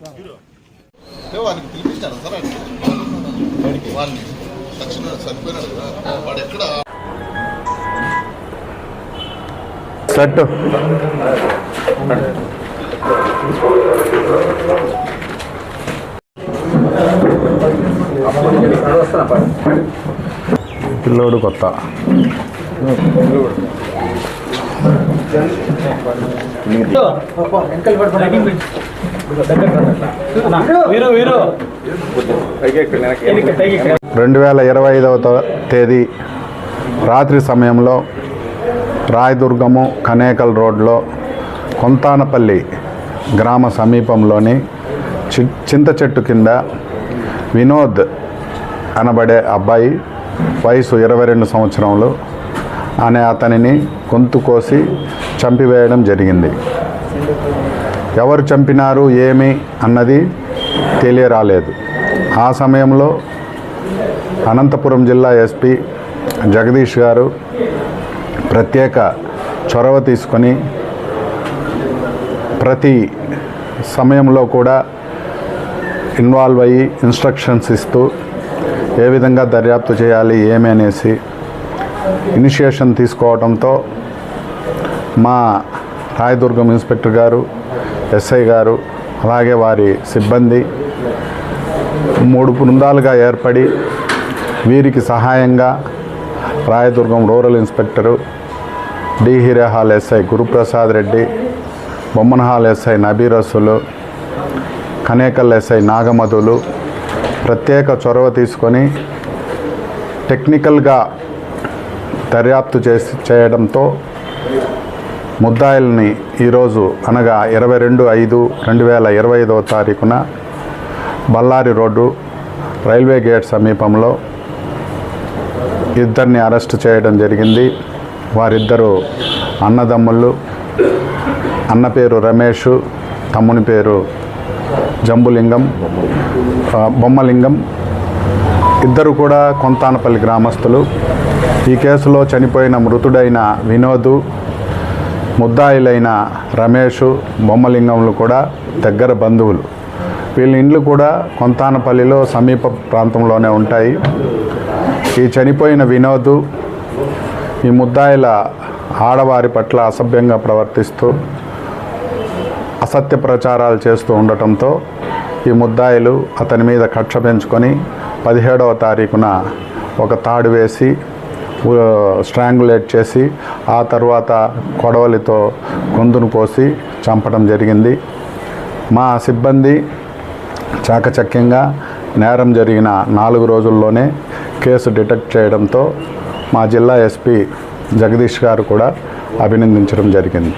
వాడికి వాడిని పిలిపించాను సార్ అడిగి వాళ్ళని తక్షణ చనిపోయినాడు కదా. వాడు ఎక్కడ? సెట్ పిల్లోడు కొత్త. రెండు వేల ఇరవై ఐదవ తేదీ రాత్రి సమయంలో రాయదుర్గము కనేకల్ రోడ్లో కొంతానపల్లి గ్రామ సమీపంలోని చి చింత చెట్టు కింద వినోద్ కనబడే అబ్బాయి వయసు ఇరవై రెండు సంవత్సరంలో అనే అతనిని గొంతు కోసి చంపివేయడం జరిగింది. ఎవరు చంపినారు ఏమి అన్నది తెలియరాలేదు. ఆ సమయంలో అనంతపురం జిల్లా ఎస్పీ జగదీష్ గారు ప్రత్యేక చొరవ తీసుకొని ప్రతి సమయంలో కూడా ఇన్వాల్వ్ అయ్యి ఇన్స్ట్రక్షన్స్ ఇస్తూ ఏ విధంగా దర్యాప్తు చేయాలి ఏమి అనేసి ఇనిషియేషన్ తీసుకోవడంతో మా రాయదుర్గం ఇన్స్పెక్టర్ గారు ఎస్ఐ గారు అలాగే వారి సిబ్బంది మూడు బృందాలుగా ఏర్పడి వీరికి సహాయంగా Rayadurgam rural inspector D Hirehal SI Guruprasad Reddy Bommanahal SI Nabirasulu Kanekal SI Nagamadhulu ప్రత్యేక చొరవ తీసుకొని టెక్నికల్గా దర్యాప్తు చేసి చేయడంతో ముద్దాయిల్ని ఈరోజు అనగా ఇరవై రెండు ఐదు రెండు వేల ఇరవై ఐదవ తారీఖున బళ్ళారి రోడ్డు రైల్వే గేట్ సమీపంలో ఇద్దరిని అరెస్ట్ చేయడం జరిగింది. వారిద్దరూ అన్నదమ్ముళ్ళు అన్న పేరు రమేష్ తమ్ముని పేరు జంబులింగం బొమ్మలింగం ఇద్దరు కూడా కొంతానపల్లి గ్రామస్తులు. ఈ కేసులో చనిపోయిన మృతుడైన వినోదు ముద్దాయిలైన రమేష్ బొమ్మలింగంలు కూడా దగ్గర బంధువులు. వీళ్ళ ఇండ్లు కూడా కొంతానపల్లిలో సమీప ప్రాంతంలోనే ఉంటాయి. ఈ చనిపోయిన వినోదు ఈ ముద్దాయిల ఆడవారి పట్ల అసభ్యంగా ప్రవర్తిస్తూ అసత్య ప్రచారాలు చేస్తూ ఉండటంతో ఈ ముద్దాయిలు అతని మీద కక్ష పెంచుకొని పదిహేడవ తారీఖున ఒక తాడు వేసి స్ట్రాంగులేట్ చేసి ఆ తర్వాత కొడవలితో గొంతును కోసి చంపడం జరిగింది. మా సిబ్బంది చాకచక్యంగా నేరం జరిగిన నాలుగు రోజుల్లోనే కేసు డిటెక్ట్ చేయడంతో మా జిల్లా ఎస్పీ జగదీష్ గారు కూడా అభినందించడం జరిగింది.